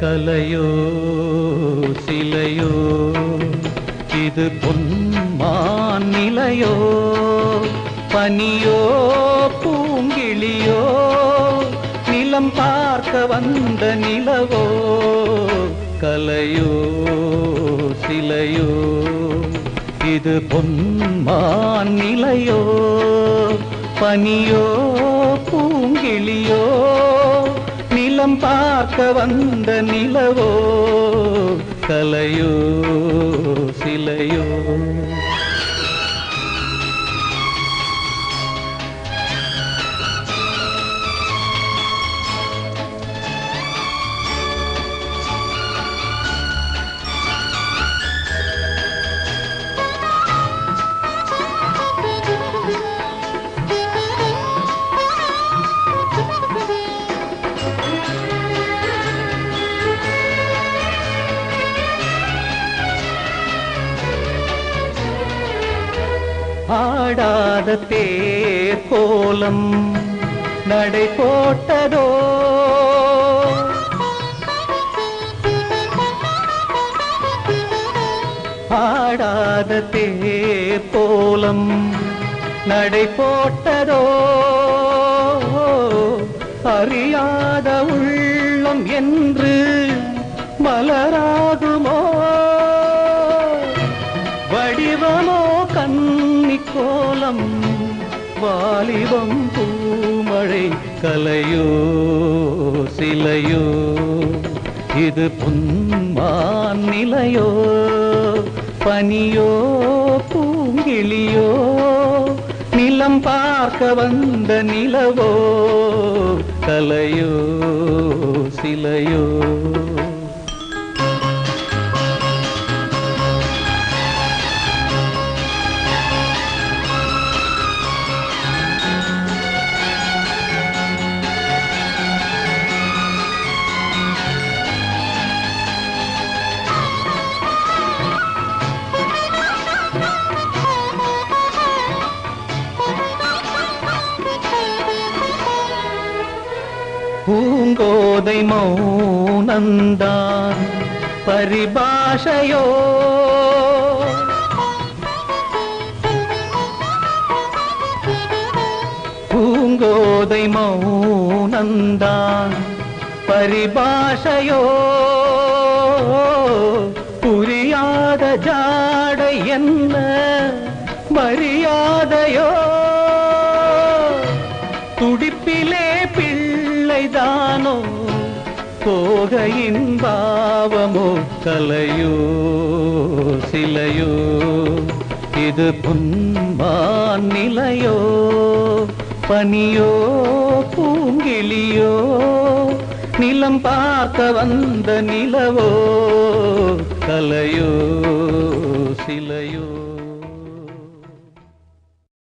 கலையோ சிலையோ இது பொன்மான் நிலையோ பனியோ பூங்கிழியோ நிலம் பார்க்க வந்த நிலவோ கலையோ சிலையோ இது பொன்மான் நிலையோ பனியோ பூங்கிழியோ நிலம் பார்க்க வந்த நிலவோ கலையோ சிலையோ. ஆடாத தேர் கோலம் நடை போட்டதோ? ஆடாத தேர் கோலம் நடை போட்டதோ? அறியாத உள்ளம் என்று மலராகுமோ? வடிவமோ? கோலம் வாலிபம் பூமழை கலையோ சிலையோ இது பொன்மான் நிலையோ பனியோ பூங்கிளியோ நிலம் பார்க்க வந்த நிலவோ கலையோ சிலையோ. பூங்கோதை மௌனந்தான் பரிபாஷையோ. பூங்கோதை மௌனந்தான் பரிபாஷையோ. புரியாத ஜாடை என்ன மரியாதையோ. துடிப்பிலே கோகையின் பாவமோ கலையோ சிலையோ? இது புன்பான் நிலையோ? பனியோ பூங்கிலியோ நிலம் பார்க்க வந்த நிலவோ? கலையோ சிலையோ?